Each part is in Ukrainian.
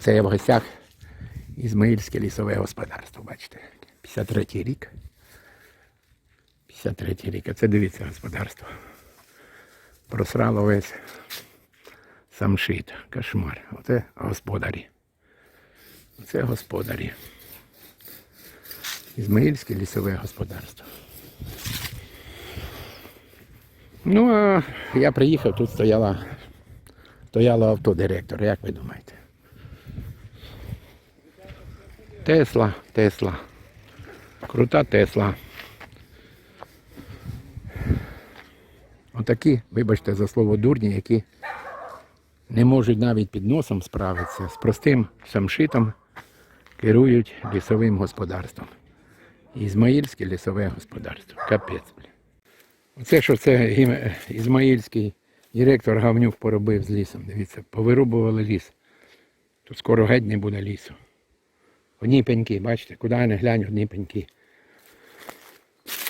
Це я в гостях Ізмаїльське лісове господарство, бачите. 53-й рік. 53-й рік. А це дивіться господарство. Просрало весь самшит. Кошмар. Оце господарі. Оце господарі. Ізмаїльське лісове господарство. Ну, а я приїхав, тут стояла, стояло авто директора, як ви думаєте? Тесла, Тесла. Крута Тесла. Отакі, вибачте за слово дурні, які не можуть навіть під носом справитися з простим самшитом, керують лісовим господарством. Ізмаїльське лісове господарство. Капець. Оце що це ізмаїльський директор Гавнюк поробив з лісом. Дивіться, повирубували ліс. Тут скоро геть не буде лісу. Одні пеньки, бачите, куди я не глянь, одні пеньки.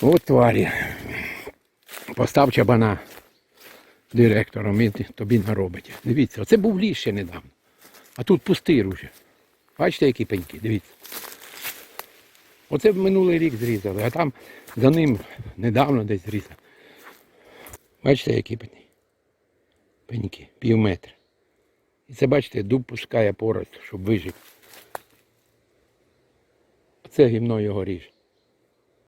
От тварі. Постав чабана директором, він тобі наробить. Дивіться, оце був ліс ще недавно. А тут пустир уже. Бачите, які пеньки, дивіться. Оце в минулий рік зрізали, а там за ним недавно десь зрізали. Бачите, які пені? Пеньки, пів метра. І це, бачите, дуб пускає порост, щоб вижити. Оце гімно його ріже.